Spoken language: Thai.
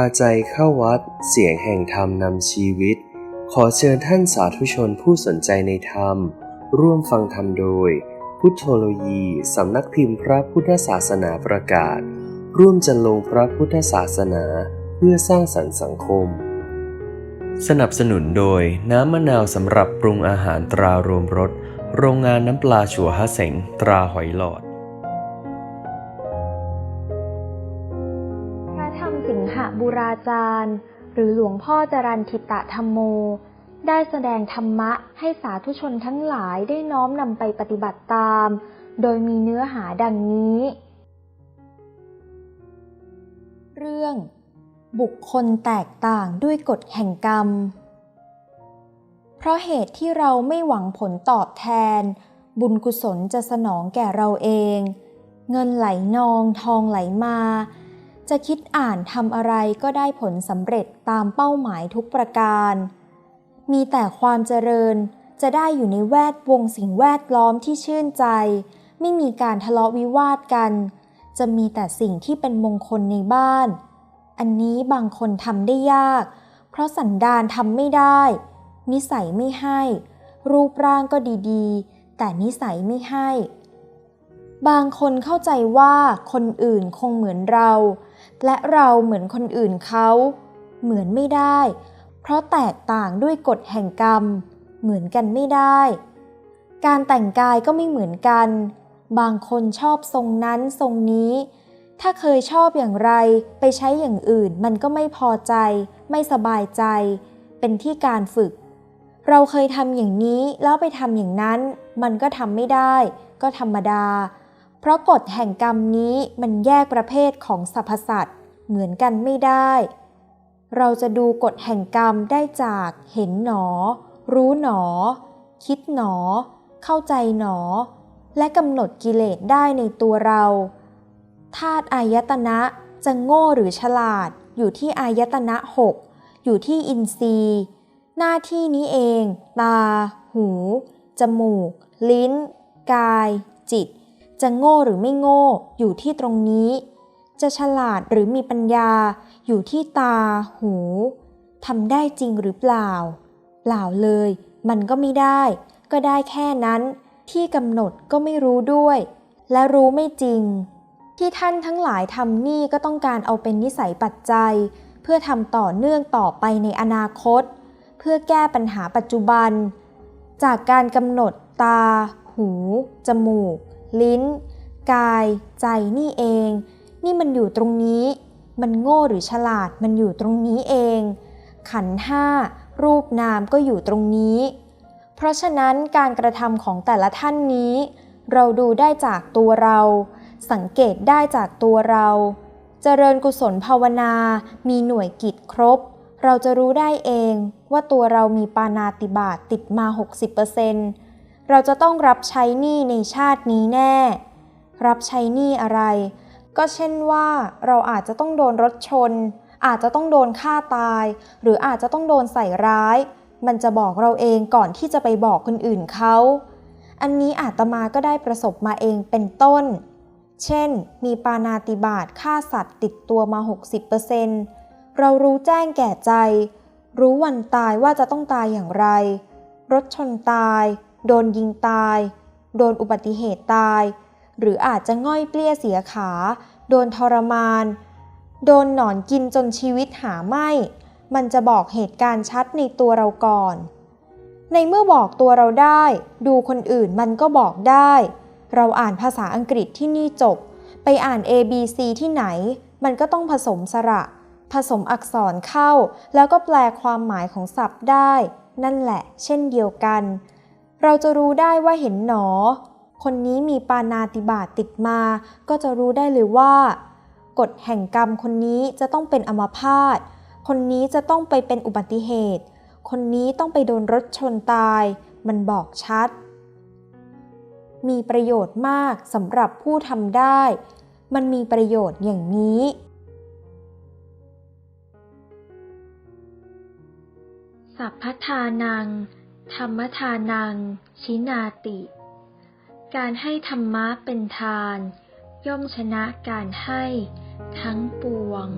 าใจเข้าวัด เสียงแห่งธรรมนำชีวิต ขอเชิญท่านสาธุชนผู้สนใจในธรรม ร่วมฟังธรรมโดย พุทธโลยีสำนักพิมพ์พระพุทธศาสนาประกาศ ร่วมจันลงพระพุทธศาสนาเพื่อสร้างสรรค์สังคม สนับสนุนโดยน้ำมะนาวสำหรับปรุงอาหารตรารวมรสโรงงานน้ำปลาชัวฮะเสงตราหอยหลอด หบุราจารย์ หรือหลวงพ่อจรันทิตะธรรมโม ได้แสดงธรรมะให้สาธุชนทั้งหลายได้น้อมนำไปปฏิบัติตาม โดยมีเนื้อหาดังนี้ เรื่อง บุคคลแตกต่างด้วยกฎแห่งกรรม เพราะเหตุที่เราไม่หวังผลตอบแทน บุญกุศลจะสนองแก่เราเอง เงินไหลนองทองไหลมา จะคิดอ่านทำอะไรก็ได้ผลสำเร็จตามเป้าหมายทุกประการ มีแต่ความเจริญจะได้อยู่ในแวดวงสิ่งแวดล้อมที่ชื่นใจ ไม่มีการทะเลาะวิวาทกัน จะมีแต่สิ่งที่เป็นมงคลในบ้าน อันนี้บางคนทำได้ยาก เพราะสันดานทำไม่ได้ นิสัยไม่ให้ รูปร่างก็ดีๆ แต่นิสัยไม่ให้ บางคนเข้าใจว่าคนอื่นคงเหมือนเรา และเราเหมือนคนอื่นเขา เหมือนไม่ได้ เพราะแตกต่างด้วยกฎแห่งกรรม เหมือนกันไม่ได้ การแต่งกายก็ไม่เหมือนกัน บางคนชอบทรงนั้นทรงนี้ ถ้าเคยชอบอย่างไรไปใช้อย่างอื่นมันก็ไม่พอใจ ไม่สบายใจ เป็นที่การฝึก เราเคยทำอย่างนี้แล้วไปทำอย่างนั้น มันก็ทำไม่ได้ ก็ธรรมดา เพราะกฎแห่งกรรมนี้มันแยกประเภทของสรรพสัตว์เหมือนกันไม่ได้ เราจะดูกฎแห่งกรรมได้จากเห็นหนอ รู้หนอ คิดหนอ เข้าใจหนอ และกำหนดกิเลสได้ในตัวเราธาตุอายตนะจะโง่หรือฉลาด อยู่ที่อายตนะหกอยู่ที่อินทรีย์ หน้าที่นี้เอง ตา หู จมูก ลิ้น กาย จิต จะโง่หรือไม่โง่อยู่ที่ตรงนี้ จะฉลาดหรือมีปัญญา อยู่ที่ตา หูทำได้จริงหรือเปล่า เปล่าเลย มันก็ไม่ได้ ก็ได้แค่นั้น ที่กำหนดก็ไม่รู้ด้วย และรู้ไม่จริง ที่ท่านทั้งหลายทำนี่ก็ต้องการเอาเป็นนิสัยปัจจัย เพื่อทำต่อเนื่องต่อไปในอนาคต เพื่อแก้ปัญหาปัจจุบัน จากการกำหนดตา หู จมูก ลิ้น กาย ใจนี่เอง นี่มันอยู่ตรงนี้ มันโง่หรือฉลาดมันอยู่ตรงนี้เอง ขันห้ารูปนามก็อยู่ตรงนี้ เพราะฉะนั้นการกระทำของแต่ละท่านนี้ เราดูได้จากตัวเรา สังเกตได้จากตัวเราเจริญกุศลภาวนา มีหน่วยกิจครบ เราจะรู้ได้เองว่าตัวเรามีปานาติบาตติดมา 60%เเราจะต้องรับใช้หนี้ในชาตินี้แน่ รับใช้หนี้อะไร ก็เช่นว่าเราอาจจะต้องโดนรถชน อาจจะต้องโดนฆ่าตาย หรืออาจจะต้องโดนใส่ร้าย มันจะบอกเราเองก่อนที่จะไปบอกคนอื่นเขา อันนี้อาตมาก็ได้ประสบมาเองเป็นต้น เช่น มีปานาติบาตฆ่าสัตว์ติดตัวมา 60%เรารู้แจ้งแก่ใจ รู้วันตายว่าจะต้องตายอย่างไร รถชนตาย โดนยิงตาย โดนอุบัติเหตุตาย หรืออาจจะง่อยเปลี้ยเสียขา โดนทรมาน โดนหนอนกินจนชีวิตหาไม่ มันจะบอกเหตุการณ์ชัดในตัวเราก่อน ในเมื่อบอกตัวเราได้ ดูคนอื่นมันก็บอกได้ เราอ่านภาษาอังกฤษที่นี่จบ ไปอ่าน A B C ที่ไหน มันก็ต้องผสมสระผสมอักษรเข้า แล้วก็แปลความหมายของศัพท์ได้ นั่นแหละ เช่นเดียวกัน เราจะรู้ได้ว่าเห็นหนอ คนนี้มีปานาติบาตติดมา ก็จะรู้ได้เลยว่า กฎแห่งกรรมคนนี้จะต้องเป็นอมพาต คนนี้จะต้องไปเป็นอุบัติเหตุ คนนี้ต้องไปโดนรถชนตาย มันบอกชัด มีประโยชน์มากสำหรับผู้ทำได้ มันมีประโยชน์อย่างนี้สัพพทานัง ธรรมทานัง ชินาติ การให้ธรรมะเป็นทาน ย่อมชนะการให้ทั้งปวง